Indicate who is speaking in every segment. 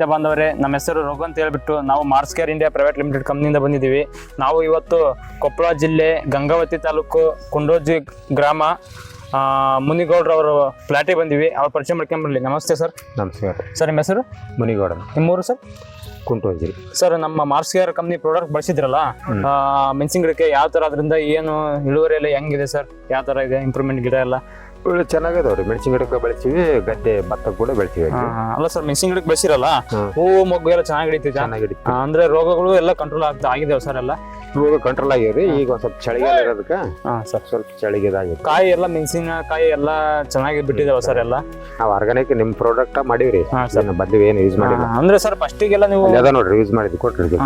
Speaker 1: ರೈತ ಬಾಂಧವರೇ ನಮ್ಮ ಹೆಸರು ರಘು ಅಂತ ಹೇಳ್ಬಿಟ್ಟು ನಾವು Mars care India private limited ಕಂಪ್ನಿಯಿಂದ ಬಂದಿದ್ದೀವಿ. ನಾವು ಇವತ್ತು ಕೊಪ್ಪಳ ಜಿಲ್ಲೆ ಗಂಗಾವತಿ ತಾಲೂಕು ಕುಂಡೋಜಿ ಗ್ರಾಮ ಮುನಿಗೌಡ್ರ ಮುನಿಗೌಡ್ರವರು ಫ್ಲಾಟಿಗೆ ಬಂದಿವಿ. ಅವ್ರು ಪರಿಚಯ ಮಾಡ್ಕೊಂಬರ್ಲಿ ನಮಸ್ತೆ ಸರ್.
Speaker 2: ನಮಸ್ಕಾರ
Speaker 1: ಸರ್. ನಿಮ್ಮ ಹೆಸರು?
Speaker 2: ಮುನಿಗೌಡ
Speaker 1: ನಿಮ್ಮೂರು ಸರ್?
Speaker 2: ಕುಂಟೋಜಿ
Speaker 1: ಸರ್ ನಮ್ಮ ಮಾರ್ಸ್ ಕೇರ್ ಕಂಪ್ನಿ ಪ್ರಾಡಕ್ಟ್ ಬಳಸಿದ್ರಲ್ಲ ಮೆಣಸಿನ ಗಿಡಕ್ಕೆ ಯಾವ ಥರ ಅದರಿಂದ ಏನು ಇಳುವರಿ ಎಲ್ಲ ಹೆಂಗಿದೆ ಸರ್? ಯಾವ ಥರ ಇದೆ ಇಂಪ್ರೂವ್ಮೆಂಟ್ ಗಿಡ ಎಲ್ಲ?
Speaker 2: ಒಳ್ಳೆ ಚೆನ್ನಾಗದವ್ರಿ ಮೆಣಸಿನ ಗಿಡಕ್ಕೆ ಬೆಳೆಸಿವಿ ಗದ್ದೆ ಭತ್ತ ಕೂಡ
Speaker 1: ಬೆಳೆಸಿವಿ ಅಲ್ಲ. ಸರ್ ಮೆಣಸಿನ ಗಿಡಕ್ಕೆ ಬೆಳೆಸಿರಲ್ಲ. ಹೂವು ಮೊಗ್ಗು ಎಲ್ಲ ಚೆನ್ನಾಗಿ ಹಿಡಿತೀವಿ
Speaker 2: ಚೆನ್ನಾಗಿ
Speaker 1: ಹಿಡಿತು ಅಂದ್ರೆ ರೋಗಗಳು ಎಲ್ಲ ಕಂಟ್ರೋಲ್ ಆಗ್ತಾ ಆಗಿದಾವೆ ಸರ್ ಎಲ್ಲ?
Speaker 2: ರೋಗ ಕಂಟ್ರೋಲ್ ಆಗಿವ್ರಿ ಈಗ ಒಂದ್ ಸ್ವಲ್ಪ ಚಳಿಗಾಲ ಇರೋದಕ್ಕೆ
Speaker 1: ಸ್ವಲ್ಪ
Speaker 2: ಸ್ವಲ್ಪ ಚಳಿಗೆ ಇದಾಗಿತ್ತು
Speaker 1: ಕಾಯಿ ಎಲ್ಲ ಮೆಣಸಿನಕಾಯಿ ಎಲ್ಲ ಚೆನ್ನಾಗಿ ಬಿಟ್ಟಿದಾವ ಸರ್ ಎಲ್ಲ?
Speaker 2: ನಾವು ಆರ್ಗಾನಿಕ್ ನಿಮ್ ಪ್ರಾಡಕ್ಟ್ ಮಾಡಿವ್ರಿ. ಬದ್ಲಿ ಏನು ಯೂಸ್ ಮಾಡಿಲ್ಲ.
Speaker 1: ಅಂದ್ರೆ ಸರ್ ಫಸ್ಟಿಗೆಲ್ಲ ನೀವು
Speaker 2: ಅಲ್ಲಿ ಅದ ನೋಡ್ರಿ ಯೂಸ್ ಮಾಡಿದ್ವಿ ಕೊಟ್ರಿ.
Speaker 1: ಅಲ್ಲ ಫಸ್ಟ್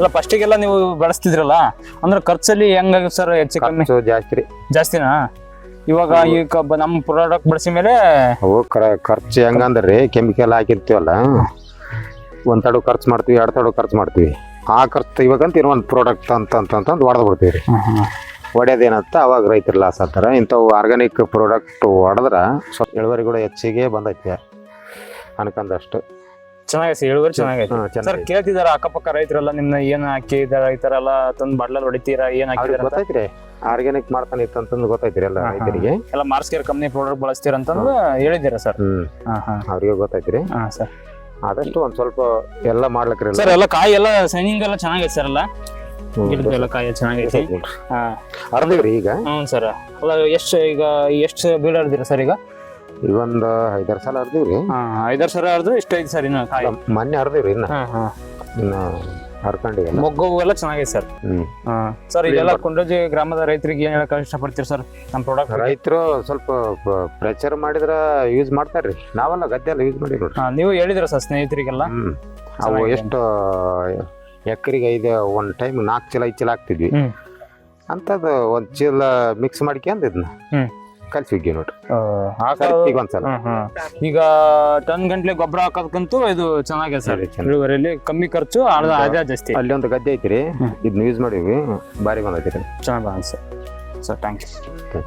Speaker 1: ಗೆಲ್ಲ ಫಸ್ಟಿಗೆಲ್ಲ ನೀವು ಬಳಸ್ತಿದ್ರಲ್ಲ? ಅಂದ್ರೆ ಖರ್ಚಲ್ಲಿ ಹೆಂಗ ಸರ್ ಹೆಚ್ಚು ಕಮ್ಮಿ?
Speaker 2: ಜಾಸ್ತಿ
Speaker 1: ಜಾಸ್ತಿನಾ? ಇವಾಗ ಈ ಕಬ್ಬ ನಮ್ಮ ಪ್ರಾಡಕ್ಟ್ ಬಳಸಿ ಮೇಲೆ
Speaker 2: ಅವು ಖರ- ಖರ್ಚು ಹೆಂಗಂದ್ರಿ? ಕೆಮಿಕಲ್ ಹಾಕಿರ್ತೀವಲ್ಲ? ಒಂದು ತಡು ಖರ್ಚು ಮಾಡ್ತೀವಿ ಎರಡು ತಡು ಖರ್ಚು ಮಾಡ್ತೀವಿ. ಆ ಖರ್ಚು ಇವಾಗಂತ ಇನ್ನೊಂದು ಒಂದು ಪ್ರಾಡಕ್ಟ್ ಅಂತ ಅಂತ ಅಂತಂದು ಹೊಡೆದು ಬಿಡ್ತೀವಿ ರೀ. ಹೊಡೆಯೋದೇನತ್ತ ಅವಾಗ ರೈತರು ಲಾಸ್ ಆಗ್ತಾರೆ ಇಂಥವು ಆರ್ಗಾನಿಕ್ ಪ್ರಾಡಕ್ಟ್ ಹೊಡೆದ್ರೆ ಸ್ವಲ್ಪ ಇಳುವರಿ ಕೂಡ ಹೆಚ್ಚಿಗೆ ಬಂದೈತೆ. ಅನ್ಕಂದಷ್ಟು.
Speaker 1: ಚೆನ್ನಾಗೈತೆ ಇಳುವರಿ ಚೆನ್ನಾಗೈತೆ. ಸರ್. ಕೇಳ್ತಿದಾರ ಅಕ್ಕಪಕ್ಕ ರೈತರೆಲ್ಲ ನಿಮ್ನ ಏನ್ ಹಾಕಿದಾರ ಈ ತರ ಎಲ್ಲ ತಂದು ಬಡ್ಲಲ್ಲಿ ಹೊಡಿತೀರಾ ಏನ್ ಹಾಕಿದಾರ
Speaker 2: ಗೊತ್ತೈತ್ರಿ. ಆರ್ಗ್ಯಾನಿಕ್ ಮಾಡ್ತಾನೆ ಇತ್ತಂತಂದು ಗೊತ್ತಾಯ್ತಿರಿ ಎಲ್ಲ. ರೈತರಿಗೆ.
Speaker 1: ಎಲ್ಲ ಮಾರ್ಸ್ ಕೇರ್ ಕಂಪ್ನಿ ಪ್ರಾಡಕ್ಟ್ ಬಳಸ್ತೀರ ಅಂತಂದು ಹೇಳಿದ್ದೀರಾ ಸರ್
Speaker 2: ಹ್ಮ್.
Speaker 1: ಹಾ ಹಾ.
Speaker 2: ಅವ್ರಿಗೆ ಗೊತ್ತಾಯ್ತಿರಿ.
Speaker 1: ಹಾ ಸರ್
Speaker 2: ಆದಷ್ಟು ಒಂದ್ ಸ್ವಲ್ಪ ಎಲ್ಲ ಮಾಡ್ಲಕ್ರಿ
Speaker 1: ಸರ್ ಎಲ್ಲ ಕಾಯಿ ಎಲ್ಲ ಸೈನಿಂಗ್ ಎಲ್ಲ ಚೆನ್ನಾಗೈತೆ ಸರ್ ಎಲ್ಲ. ಗಿಡದ ಎಲ್ಲ ಕಾಯಿ ಚೆನ್ನಾಗೈತೆ. ಹಾ.
Speaker 2: ಅರ್ದಿವ್ರಿ ಈಗ?
Speaker 1: ಹ್ಞೂ ಸರ್ ಅಲ್ಲ ಎಷ್ಟು ಈಗ ಎಷ್ಟು ಬೀಳ ಅರ್ದಿರ ಸರ್ ಈಗ?
Speaker 2: ಈಗ ಒಂದ್ ಐದಾರು ಸಲ ಅರ್ದಿವ್ರಿ
Speaker 1: ಹಾ ಐದಾರು ಸಲ ಅರ್ದ್ರೆ ಇಷ್ಟು ಐತೆ ಸರ್ ಇನ್ನು ಕಾಯಿ.
Speaker 2: ಮೊನ್ನೆ ಅರ್ದಿವ್ರಿ ಇನ್ನ.
Speaker 1: ಹಾ ಹಾ.
Speaker 2: ಇನ್ನ ಹರ್ಕೊಂಡಿಗೆಲ್ಲ
Speaker 1: ಮೊಗ್ಗು ಎಲ್ಲ ಚೆನ್ನಾಗಿದೆ ಸರ್.
Speaker 2: ಹ್ಮ್.
Speaker 1: ಸರ್ ಇದೆಲ್ಲ ಕುಂಡೋಜಿ ಗ್ರಾಮದ ರೈತರಿಗೆ ಏನ್ ಹೇಳಕ್ ಇಷ್ಟಪಡ್ತೀರಿ ಸರ್? ನಮ್ಮ ಪ್ರಾಡಕ್ಟ್
Speaker 2: ರೈತರು ಸ್ವಲ್ಪ ಪ- ಪ್ರಚಾರ ಮಾಡಿದ್ರ ಯೂಸ್ ಮಾಡ್ತಾರ್ರಿ. ನಾವೆಲ್ಲ ಗದ್ದೆ ಎಲ್ಲ ಯೂಸ್ ಮಾಡಿ ನೋಡ್ರಿ.
Speaker 1: ನೀವು ಹೇಳಿದ್ರ ಸರ್ ಸ್ನೇಹಿತರಿಗೆಲ್ಲ?
Speaker 2: ಹ್ಮ್. ಅವು
Speaker 1: ಚೆನ್ನಾಗಿದೆ.
Speaker 2: ಎಷ್ಟು ಎಕರೆಗೆ ಐದು ಒಂದ್ ಟೈಮ್ ನಾಲ್ಕು ಚೀಲ ಐದು ಚೀಲ ಹಾಕ್ತಿದ್ವಿ.
Speaker 1: ಹ್ಮ್.
Speaker 2: ಒಂದು ಒಂದ್ ಚೀಲ ಮಿಕ್ಸ್ ಮಾಡ್ಕೊಂಡ್ ಇದನ್ನ
Speaker 1: ಹ್ಮ್.
Speaker 2: ನೋಡ್ರಿ
Speaker 1: ಆ, ಹಾಕೋದು-
Speaker 2: ಸರ್ತಿಗೆ ಒಂದ್ಸಲ.
Speaker 1: ಈಗ ಟನ್ ಗಂಟ್ಲೆ ಗೊಬ್ಬರ ಹಾಕೋದಕ್ಕಂತೂ ಇದು ಚೆನ್ನಾಗಿದೆ ಸರ್. ಇಳುವರಿಯಲ್ಲಿ ಕಮ್ಮಿ ಖರ್ಚು ಆದ ಅದೇ ಜಾಸ್ತಿ.
Speaker 2: ಅಲ್ಲಿ ಒಂದು ಗದ್ದೆ ಐತ್ರಿ.
Speaker 1: ರೀ
Speaker 2: ಇದನ್ನ ಯೂಸ್ ಮಾಡಿವಿ ಬಾರಿ ಬಂದೈತಿ
Speaker 1: ಚೆನ್ನಾಗಿ ಸರ್. Sir thank you